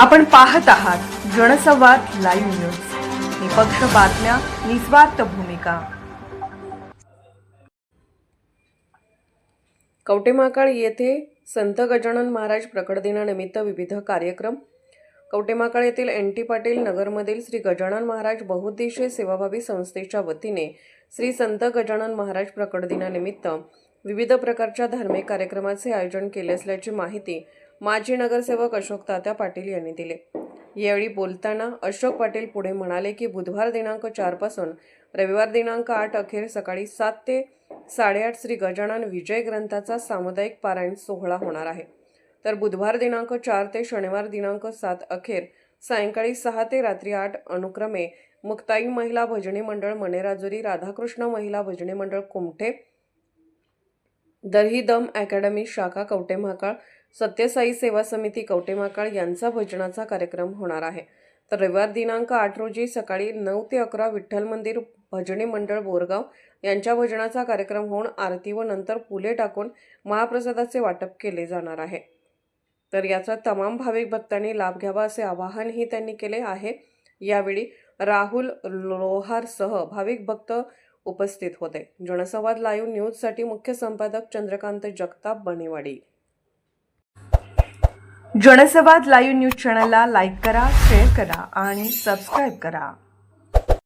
आपण पाहत आहात जनसंवाद लाईव्ह न्यूज. निपक्ष बातम्या निस्वार्थ भूमिका. कवटेमाकाळ येथे संत गजानन महाराज प्रकटदिनानिमित्त विविध कार्यक्रम. कवटेमाकाळ येथील एन टी पाटील नगरमधील श्री गजानन महाराज बहुउद्देशीय सेवाभावी संस्थेच्या वतीने श्री संत गजानन महाराज प्रकट दिनानिमित्त विविध प्रकारच्या धार्मिक कार्यक्रमाचे आयोजन केले असल्याची माहिती माजी नगरसेवक अशोक तात्या पाटील यांनी दिले. यावेळी बोलताना अशोक पाटील पुढे म्हणाले की बुधवार दिनांक चारपासून रविवार दिनांक आठ अखेर सकाळी सात ते साडेआठ श्री गजानन विजय ग्रंथाचा सामुदायिक पारायण सोहळा होणार आहे. तर बुधवार दिनांक चार ते शनिवार दिनांक सात अखेर सायंकाळी सहा ते रात्री आठ अनुक्रमे मुक्ताई महिला भजनी मंडळ मनेराजुरी राधाकृष्ण महिला भजनी मंडळ कुमठे दही दम अकॅडमी शाखा कवटे महाकाळ सत्यसाई सेवा समिती कवटे महाकाळ यांचा भजनाचा कार्यक्रम होणार आहे. तर रविवार दिनांक आठ रोजी सकाळी नऊ ते अकरा विठ्ठल मंदिर भजनी मंडळ बोरगाव यांच्या भजनाचा कार्यक्रम होऊन आरती व नंतर फुले टाकून महाप्रसादाचे वाटप केले जाणार आहे. तर याचा तमाम भाविक भक्तांनी लाभ घ्यावा असे आवाहनही त्यांनी केले आहे. यावेळी राहुल लोहारसह भाविक भक्त उपस्थित होते. जनसंवाद लाईव्ह न्यूजसाठी मुख्य संपादक चंद्रकांत जगताप बनेवाडी जनसंवाद लाईव्ह न्यूज चॅनलला लाईक करा शेअर करा आणि सबस्क्राईब करा.